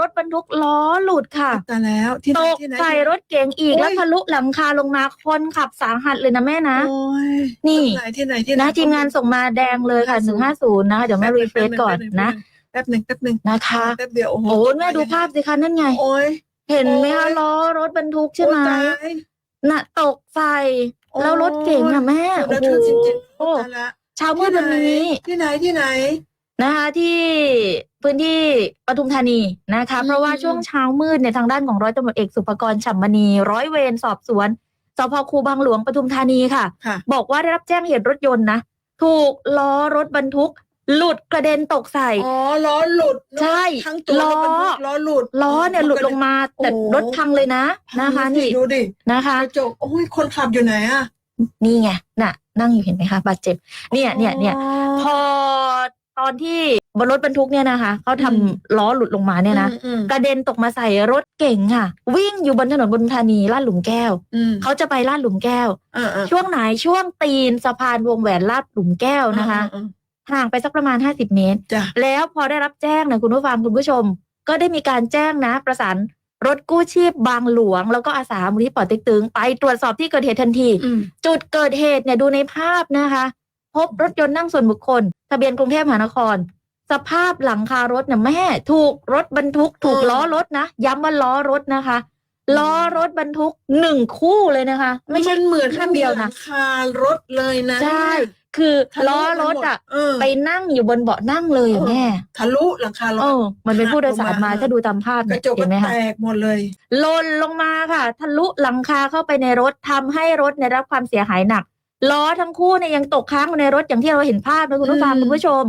รถบรรทุกล้อหลุดค่ะตายแล้วที่ไหตนกที่ไหน ใส่รถเก๋งอีกโอ้ย แล้วทะลุหลังคาลงมาคนขับสาหัสเลยนะแม่นะ โอ้ยนี่ ที่ไหนที่ไหนที่ไหนนะทีมงานส่งมาแดงเลยค่ะหนึ่งห้าศูนย์นะคะ เดี๋ยวแม่รีเฟรชก่อนนะแป๊บหนึ่งแป๊บหนึ่งนะคะ แป๊บเดียวโอ้โหโอ้ยแม่ดูภาพสิคะนั่นไง โอ้ย เห็นไหมคะโอ้ย ล้อรถบรรทุกใช่ไหมโอ้ตาย น่ะตกใส่โอ้ย แล้วรถเก๋งอะแม่ระโอ้ทึกจริงโหๆตายละเช้ามืดวันนี้ ที่ไหนที่ไหนนะคะที่พื้นที่ปทุมธานีนะคะอืมเพราะว่าช่วงเช้ามืดเนี่ยทางด้านของร้อยตำรวจเอกสุภกรฉ่ำมณีร้อยเวรสอบสวนสพคูบางหลวงปทุมธานีค่ะ ค่ะ บอกว่าได้รับแจ้งเหตุรถยนต์นะ ถูกล้อรถบรรทุก หลุดกระเด็นตกใส่ อ๋อล้อหลุดใช่ทั้งตัวล้อ รถบรรทุกล้อหลุด ล้อเนี่ยหลุดลงมาแต่โอ้ รถพังเลยนะนะคะนี่ดูดินะคะ กระจกโอ้ยคนขับอยู่ไหนอะนี่ไงน่ะ นั่งอยู่เห็นไหมคะบาดเจ็บเนี่ยเนี่ยเนี่ยอ๋พออ ตอนที่บนรถบรรทุกเนี่ยนะคะเขาทำอืมล้อหลุดลงมาเนี่ยนะอืมอืมกระเด็นตกมาใส่รถเก่งค่ะ วิ่งอยู่บนถนนบนธานีลาดหลุมแก้วอืมเขาจะไปลาดหลุมแก้วอ่าอ่าช่วงไหนช่วงตีนสะพานวงแหวนลาดหลุมแก้วนะคะอ่าอ่าห่างไปสักประมาณ50เมตรจ้ะแล้วพอได้รับแจ้งนะคุณผู้ฟังคุณผู้ชม ก็ได้มีการแจ้งนะ ประสานรถกู้ชีพบางหลวง แล้วก็อาสามูลที่ปอเต็กตึง ไปตรวจสอบที่เกิดเหตุทันทีอืมจุดเกิดเหตุเนี่ยดูในภาพนะคะ พบรถยนต์นั่งส่วนบุคคล ทะเบียนกรุงเทพมหานคร สภาพหลังคารถเนี่ยแม่ ถูกรถบรรทุก ถูกล้อรถนะ ย้ำว่าล้อรถนะคะ ล้อรถบรรทุกหนึ่งคู่เลยนะคะ ไม่ใช่นเหมือนข้างเดียวนะมีหลังคารถเลยนะใช่คือทะลุล้อรถอะเออไปนั่งอยู่บนเบาะนั่งเลยอะเออแม่ทะลุหลังคารถเออมันเป็นผู้โดยสารมาหักลงมาถ้าดูตามภาพกเนี่ระยจกเห็ก็นไหมคะแตกหมดเลยหล่นลงมาค่ะ ทะลุหลังคาเข้าไปในรถทำให้รถเนี่ยได้รับความเสียหายหนัก ล้อทั้งคู่เนี่ยยังตกค้างอยู่ในรถอย่างที่เราเห็นภาพนะคุณผู้ฟังอืมคุณผู้ชม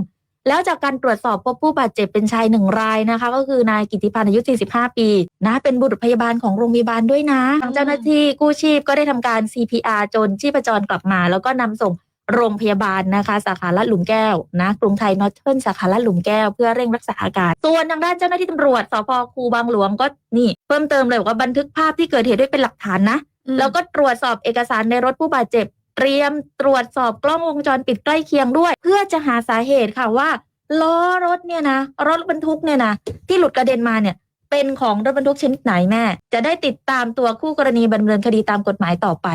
แล้วจากการตรวจสอบพบผู้บาดเจ็บเป็นชายหนึ่งรายนะคะ ก็คือนายกิติพันธ์อายุ 45 ปีนะเป็นบุรุษพยาบาลของโรงพยาบาลด้วยนะทางเจ้าหน้าที่กู้ชีพก็ได้ทำการ CPR จนชีพจรกลับมา แล้วก็นำส่งโรงพยาบาลนะคะ สาขาลาดหลุมแก้วนะกรุงไทยนอตเทิร์นสาขาลาดหลุมแก้วเพื่อเร่งรักษาอาการส่วนทางด้านเจ้าหน้าที่ตำรวจสพคูบางหลวงก็นี่ เพิ่มเติมเลยบอกว่าบันทึกภาพที่เกิดเหตุไว้เป็นหลักฐานนะแล้วก็ตรวจสอบเอกสารในรถผู้บาดเจ็บ เตรียมตรวจสอบกล้องวงจรปิดใกล้เคียงด้วย เพื่อจะหาสาเหตุค่ะว่าล้อรถเนี่ยนะรถบรรทุกเนี่ยนะที่หลุดกระเด็นมาเนี่ยเป็นของรถบรรทุกชนิดไหนแม่ จะได้ติดตามตัวคู่กรณีดำเนินคดีตามกฎหมายต่อไป